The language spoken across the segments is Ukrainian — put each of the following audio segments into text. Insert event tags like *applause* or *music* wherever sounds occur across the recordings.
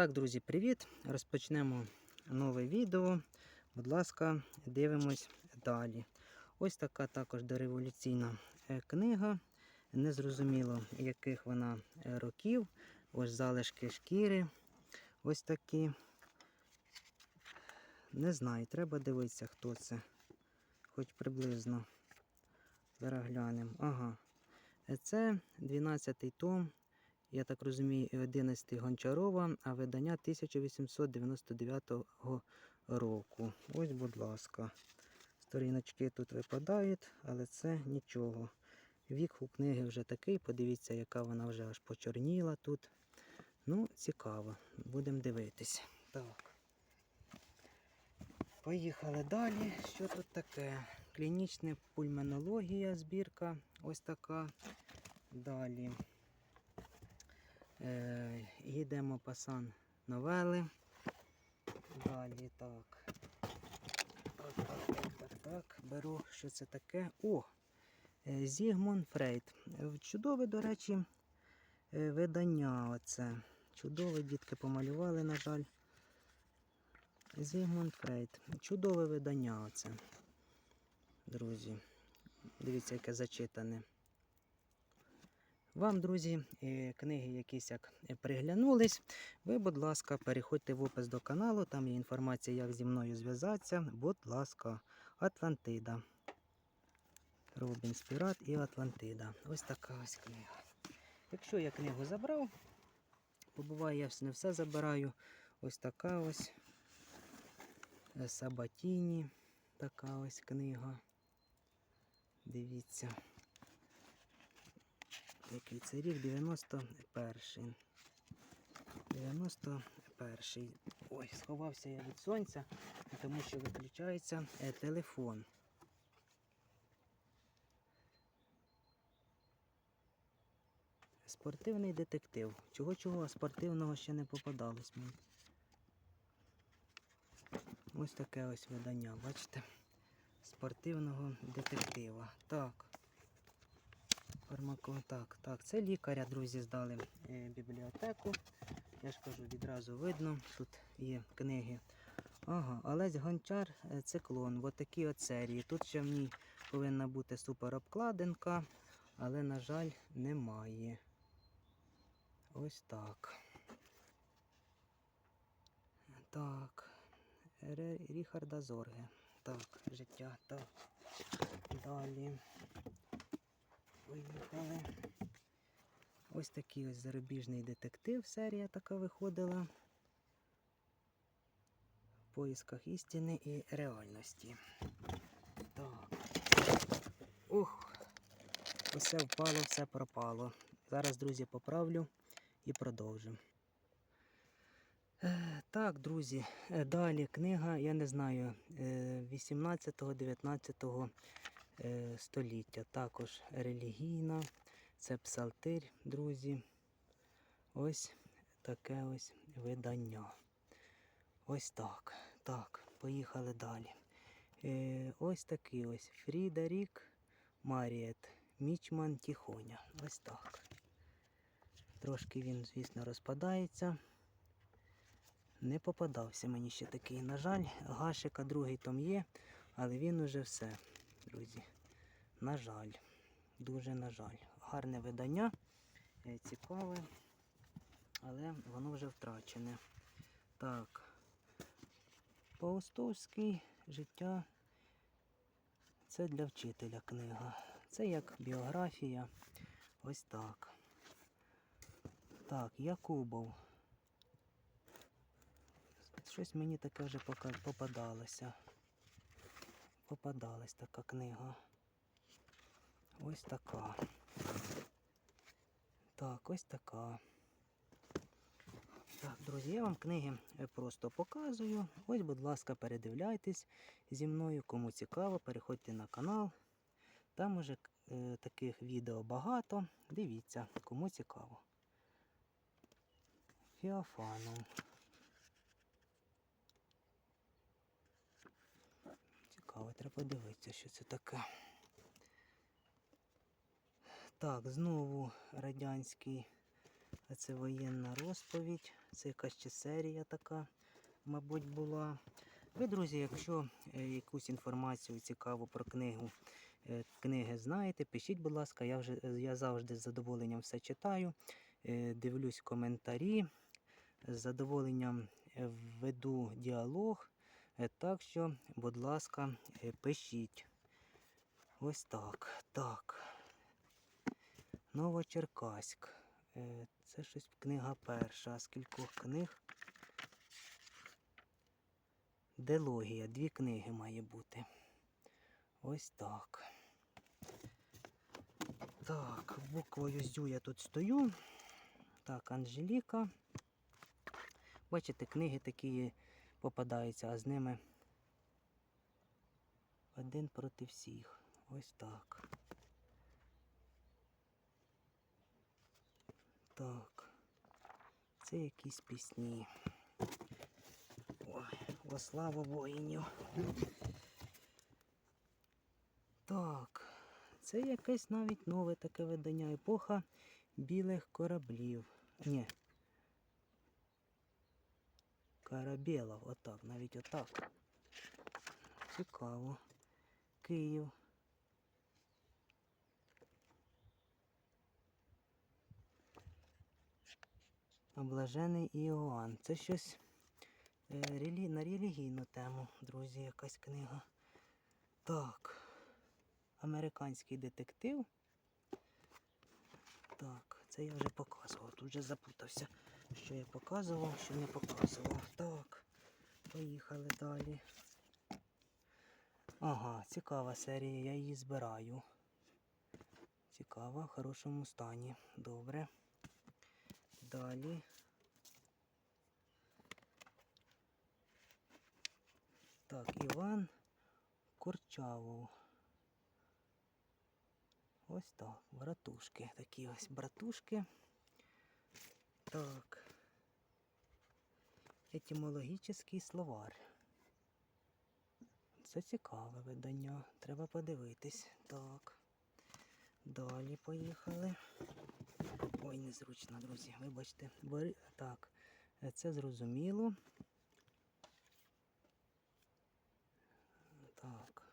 Так, друзі, привіт! Розпочнемо нове відео. Будь ласка, дивимось далі. Ось така також дореволюційна е, книга. Незрозуміло, яких вона е, років. Ось залишки шкіри. Ось такі. Не знаю, треба дивитися, хто це. Хоч приблизно. Зараз глянемо. Ага. Е, Це 12 том я так розумію, і 11 Гончарова, а видання 1899 року. Ось, будь ласка. Сторіночки тут випадають, але це нічого. Вік у книги вже такий, подивіться, яка вона вже аж почорніла тут. Ну, цікаво. Будемо дивитись. Так. Поїхали далі. Що тут таке? Клінічна пульмонологія, збірка. Ось така. Далі. Е, їдемо пасан новели. Далі так. Так, так, так, так, так. Беру, що це таке. О! е, Зігмунд Фрейд. Е, Чудове, до речі, е, видання. Оце. Чудове дітки помалювали, на жаль. Зігмунд Фрейд. Чудове видання оце. Друзі. Дивіться, яке зачитане. Вам, друзі, е, книги якісь як е, приглянулись. Ви, будь ласка, переходьте в опис до каналу, там є інформація, як зі мною зв'язатися. Будь ласка, Атлантида. Робін Спірат і Атлантида. Ось така ось книга. Якщо я книгу забрав, бо я не все забираю. Ось така ось е, Сабатіні. Така ось книга. Дивіться. Який це рік? 91-й. 91-й. Ой, сховався я від сонця, тому що виключається е, телефон. Спортивний детектив. Чого-чого, спортивного ще не попадалось мені. Ось таке ось видання, бачите? Спортивного детектива. Так. Фармако, так, так, це лікаря, друзі, здали е, бібліотеку. Я ж кажу, відразу видно, тут є книги. Ага, Олесь Гончар, е, циклон. Ось такі от серії. Тут ще в ній повинна бути супер обкладинка, але, на жаль, немає. Ось так. Так. Ріхарда Зорге. Так, життя. Так. Далі. Поїхали. Ось такий ось зарубіжний детектив. Серія така виходила. В поїсках істини і реальності. Так. Ух. Усе впало, все пропало. Зараз, друзі, поправлю і продовжимо. Е, Так, друзі, е, далі книга, я не знаю, 18-19 е, століття. Також релігійна, це псалтир, друзі. Ось таке ось видання. Ось так. Так, поїхали далі. Е, ось такий ось Фрідерік Маріет Мічман Тіхоня. Ось так. Трошки він, звісно, розпадається. Не попадався мені ще такий. На жаль, Гашика другий том є, але він уже все, друзі. На жаль, дуже на жаль. Гарне видання, е, цікаве, але воно вже втрачене. Так. Паустовський життя. Це для вчителя книга. Це як біографія. Ось так. Так, Якубов. Щось мені таке вже попадалося. Попадалась така книга. Ось така. Так, ось така. Так, друзі, я вам книги е, просто показую. Ось, будь ласка, передивляйтесь зі мною. Кому цікаво, переходьте на канал. Там уже е, таких відео багато. Дивіться, кому цікаво. Фіофану. Цікаво, треба подивитися, що це таке. Так, знову радянський А це воєнна розповідь. Це якась ще серія така, мабуть, була. Ви, друзі, якщо е, якусь інформацію цікаву про книгу, е, книги знаєте, пишіть, будь ласка, я вже я завжди з задоволенням все читаю, е, дивлюсь коментарі, з задоволенням веду діалог. Е, Так що, будь ласка, е, пишіть. Ось так. Так. Новочеркаськ. Е, Це щось книга перша. З кількох книг. Делогія. Дві книги має бути. Ось так. Так, буквою Зю я тут стою. Так, Анжеліка. Бачите, книги такі попадаються, а з ними один проти всіх. Ось так. Так. Це якісь пісні. Ой, во славу воїнів. Так. Це якесь навіть нове таке видання. Епоха білих кораблів. Ні. Карабелов, отак, навіть отак. Цікаво. Київ. Облажений Іоанн. Це щось е, на релігійну тему, друзі, якась книга. Так. Американський детектив. Так, це я вже показував. Тут вже запутався, що я показував, що не показував. Так, поїхали далі. Ага, цікава серія, я її збираю. Цікава, в хорошому стані. Добре. Далі. Так, Іван Корчавов. Ось так, братушки. Такі ось братушки. Так. Етимологічний словар. Це цікаве видання. Треба подивитись. Так. Далі поїхали. Ой, незручно, друзі. Вибачте. Так, це зрозуміло. Так.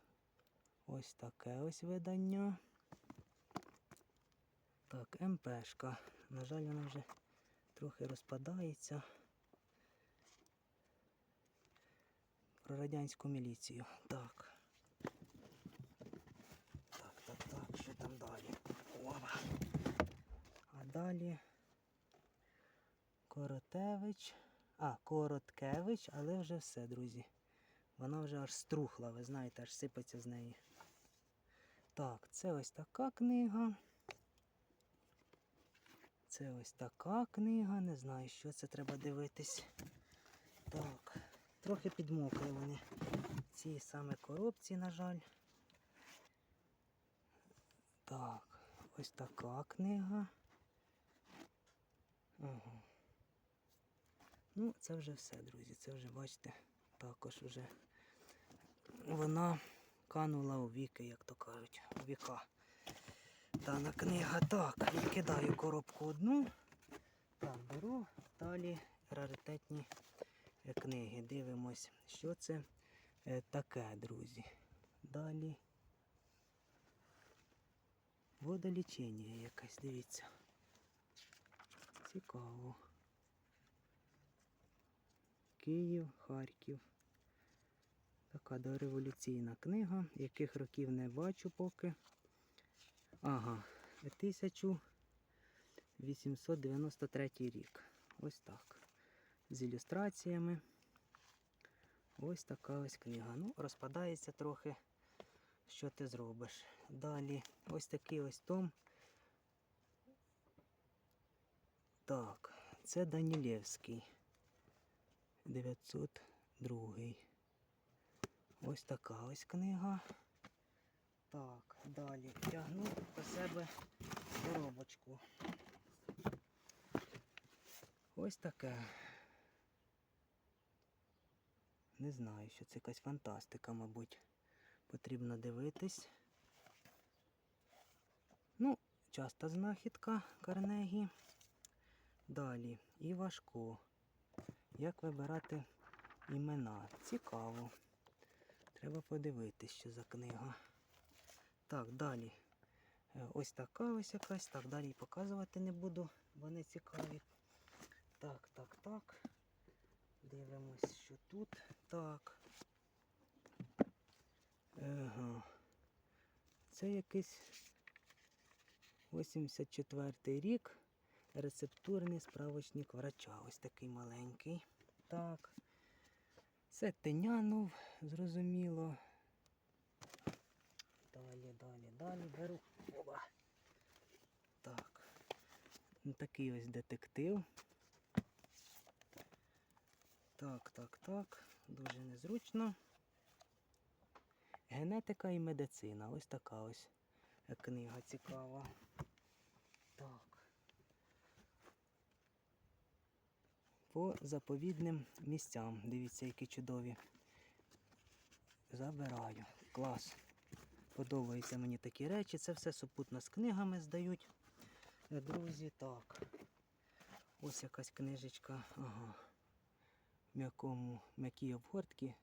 Ось таке ось видання. Так, МПшка. На жаль, вона вже трохи розпадається. Про радянську міліцію. Так. Так, так, так, що там далі? Ова. А далі Коротевич. А, Короткевич, але вже все, друзі. Вона вже аж струхла, ви знаєте, аж сипеться з неї. Так, це ось така книга. Це ось така книга. Не знаю, що це треба дивитись. Так, трохи підмокли вони. Ці саме коробці, на жаль. Так, ось така книга. Ага. Ну, це вже все, друзі. Це вже, бачите, також вже вона канула у віки, як то кажуть, у віка. Дана книга. Так, відкидаю коробку одну. Так, беру далі раритетні книги. Дивимось, що це е, таке, друзі. Далі. Водолічення якесь, дивіться. Цікаво. Київ, Харків. Така дореволюційна книга, яких років не бачу поки. Ага, 1893 рік. Ось так. З ілюстраціями. Ось така ось книга. Ну, розпадається трохи. Що ти зробиш? Далі ось такий ось том. Так, це Данілєвський. 902. Ось така ось книга. Так, далі тягну до себе коробочку. Ось таке. Не знаю, що це якась фантастика, мабуть. Потрібно дивитись. Ну, часта знахідка Карнегі. Далі. Івашко. Як вибирати імена? Цікаво. Треба подивитись, що за книга. Так, далі. Е, Ось така ось якась. Так, далі показувати не буду, бо не цікаві. Так, так, так. Дивимось, що тут. Так. Ага. Це якийсь 84-й рік. Рецептурний справочник врача. Ось такий маленький. Так. Це Тинянов, зрозуміло. Далі, далі, далі беру. Оба. Так. Такий ось детектив. Так, так, так. Дуже незручно. Генетика і медицина. Ось така ось книга цікава. Так. По заповідним місцям. Дивіться, які чудові. Забираю. Клас. Подобаються мені такі речі. Це все супутно з книгами здають. Друзі, так. Ось якась книжечка. Ага. М'якому, м'якій обгортці.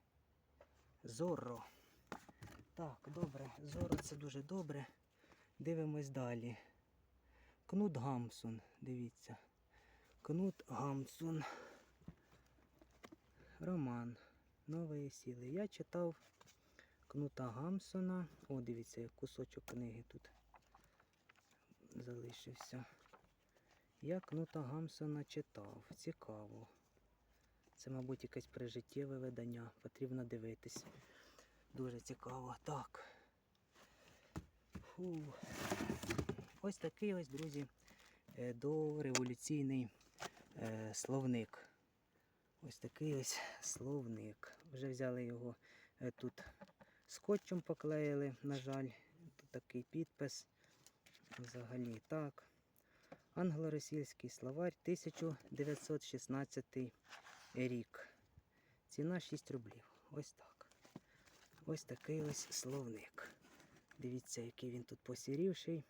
Зорро. Так, добре. Зоро це дуже добре. Дивимось далі. Кнут Гамсун. Дивіться. Кнут Гамсун. Роман. Нової сіли. Я читав Кнута Гамсона. О, дивіться, як кусочок книги тут залишився. Я Кнута Гамсона читав. Цікаво. Це, мабуть, якесь прижиттєве видання. Потрібно дивитись. Дуже цікаво. Так. Фу. Ось такий ось, друзі, е, дореволюційний е, словник. Ось такий ось словник. Вже взяли його е, тут скотчем поклеїли, на жаль. Тут такий підпис. Взагалі так. Англо-російський словарь 1916 рік. Ціна 6 рублів. Ось так. Ось такий ось словник. Дивіться, який він тут посірівший.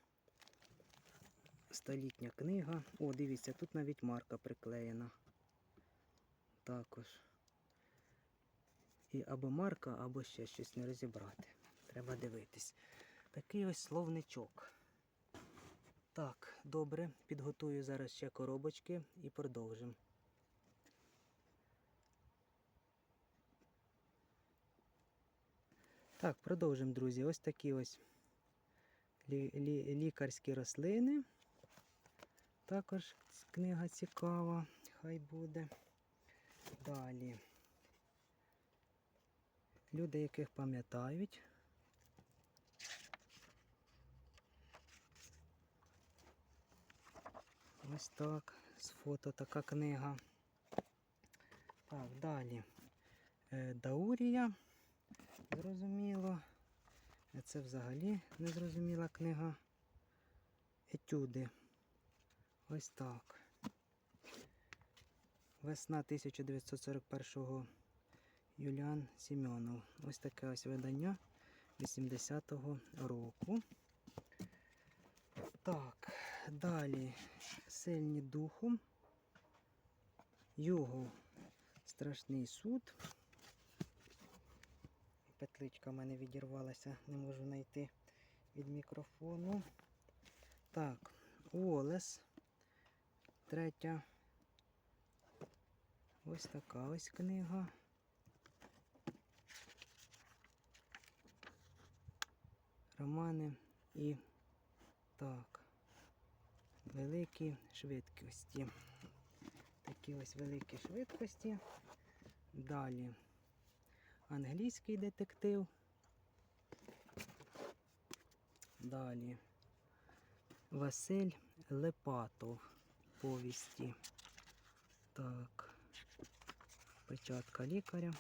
Столітня книга. О, дивіться, тут навіть марка приклеєна. Також. І або марка, або ще щось не розібрати. Треба дивитись. Такий ось словничок. Так, добре, підготую зараз ще коробочки і продовжимо. Так, продовжимо, друзі. Ось такі ось лі- лі- лікарські рослини. Також книга цікава, хай буде. Далі. Люди, яких пам'ятають. Ось так. З фото така книга. Так, далі. Е, Даурія. Зрозуміло. Це взагалі незрозуміла книга. Етюди. Ось так. Весна 1941 Юліан Сімьонов. Ось таке ось видання 80-го року. Так, далі сильні духом. Його страшний суд. Петличка в мене відірвалася, не можу знайти від мікрофону. Так, Олес. Третя. Ось така ось книга. Романи і так. Великі швидкості. Такі ось великі швидкості. Далі англійський детектив. Далі Василь Лепатов повісті. Так, печатка лікаря.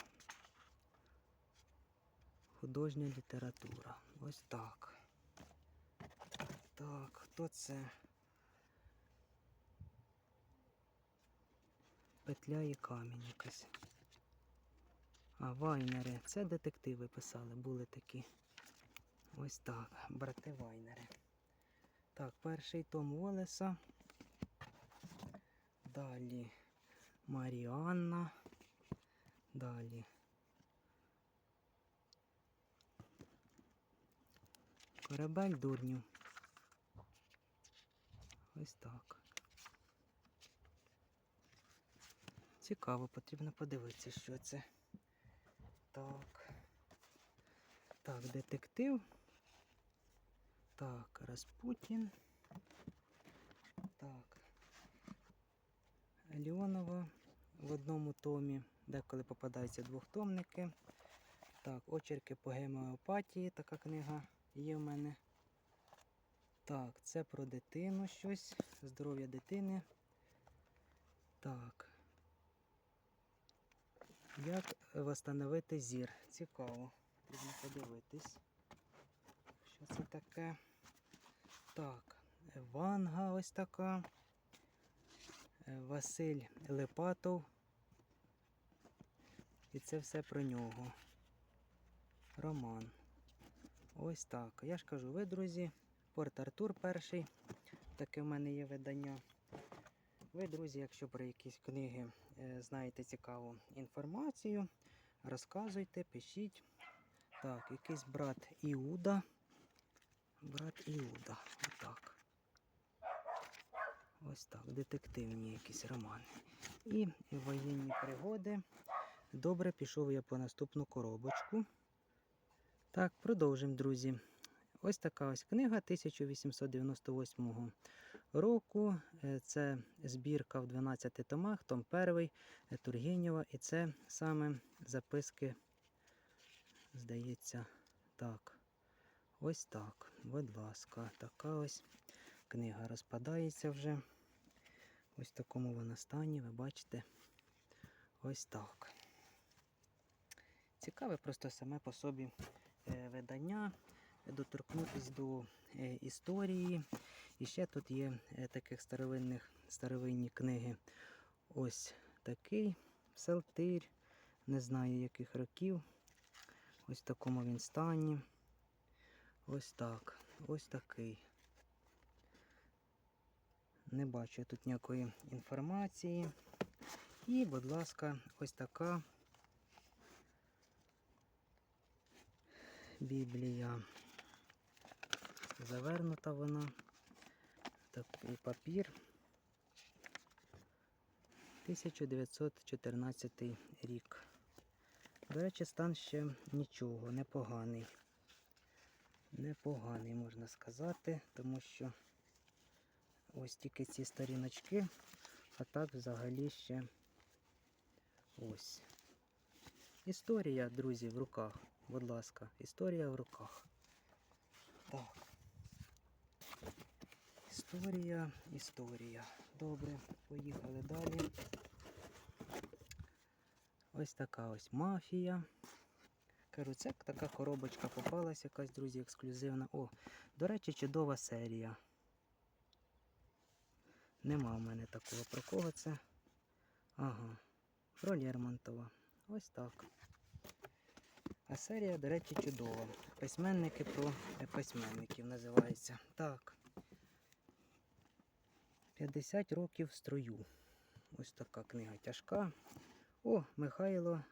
Художня література. Ось так. Так, хто це? Петля і камінь якась. А, вайнери. Це детективи писали, були такі. Ось так, брати Вайнери. Так, перший том Волеса. Далі Маріанна. Далі. Корабель дурнів. Ось так. Цікаво, потрібно подивитися, що це. Так. Так, детектив. Так, Распутін. Так. Леонова в одному томі, деколи попадаються двохтомники. Так, очерки по гемеопатії, така книга є в мене. Так, це про дитину щось, здоров'я дитини. Так. Як встановити зір? Цікаво. Потрібно подивитись. Що це таке? Так, Ванга ось така. Е, Василь Липатов. І це все про нього. Роман. Ось так. Я ж кажу, ви, друзі, Порт Артур перший. Таке в мене є видання. Ви, друзі, якщо про якісь книги знаєте цікаву інформацію, розказуйте, пишіть. Так, якийсь брат Іуда. Брат Іуда. Отак. Ось так. Детективні якісь романи. І воєнні пригоди. Добре, пішов я по наступну коробочку. Так, продовжимо, друзі. Ось така ось книга 1898 року. Е, Це збірка в 12 томах, том перший е, Тургенєва. І це саме записки, здається, так. Ось так. Будь ласка, така ось книга розпадається вже. Ось в такому вона стані, ви бачите. Ось так. Цікаве просто саме по собі е, видання, доторкнутися до е, історії. І ще тут є е, таких старовинних старовинні книги. Ось такий псалтир, не знаю яких років. Ось в такому він стані. Ось так. Ось такий. Не бачу тут ніякої інформації. І, будь ласка, ось така Біблія. Завернута вона. Такий папір. 1914 рік. До речі, стан ще нічого, непоганий. Непоганий, можна сказати, тому що ось тільки ці сторіночки, а так взагалі ще ось. Історія, друзі, в руках. Будь ласка, історія в руках. Так. Історія, історія. Добре, поїхали далі. Ось така ось мафія. Кажу, це така коробочка попалась, якась, друзі, ексклюзивна. О, до речі, чудова серія. Нема в мене такого. Про кого це? Ага. Про Лермонтова. Ось так. А серія, до речі, чудова. Письменники про письменників називається. Так. 50 років строю. Ось така книга тяжка. О, Михайло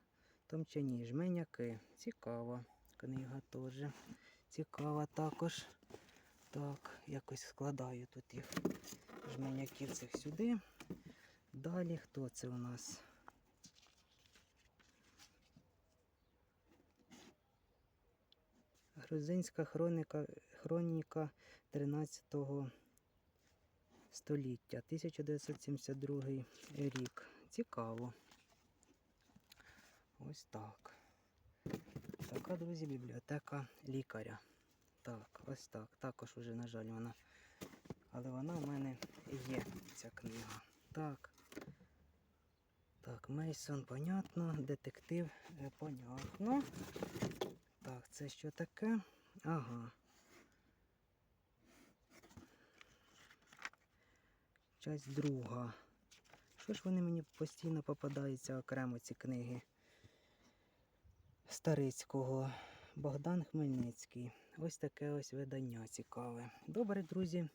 Томчані, жменяки. Цікава книга теж. Цікава також. Так, якось складаю тут їх жменяків цих сюди. Далі хто це у нас? Грузинська хроніка, хроніка 13 століття, 1972 рік. Цікаво. Ось так. Така, друзі, бібліотека лікаря. Так, ось так. Також уже, на жаль, вона. Але вона в мене є, ця книга. Так. Так, Мейсон, понятно. Детектив, е, понятно. Так, це що таке? Ага. Часть друга. Що ж вони мені постійно попадаються окремо ці книги? Старицького. Богдан Хмельницький. Ось таке ось видання цікаве. Добре, друзі.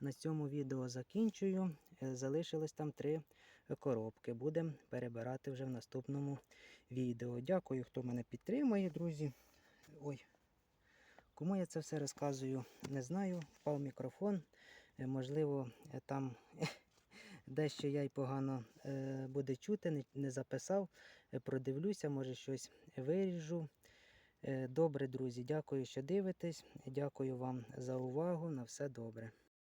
На цьому відео закінчую. Е, Залишилось там три коробки. Будемо перебирати вже в наступному відео. Дякую, хто мене підтримує, друзі. Ой. Кому я це все розказую, не знаю. Впав мікрофон. Е, Можливо, е, там *laughs* дещо я й погано е, буде чути, не, записав. Продивлюся, може щось виріжу. Добре, друзі, дякую, що дивитесь. Дякую вам за увагу. На все добре.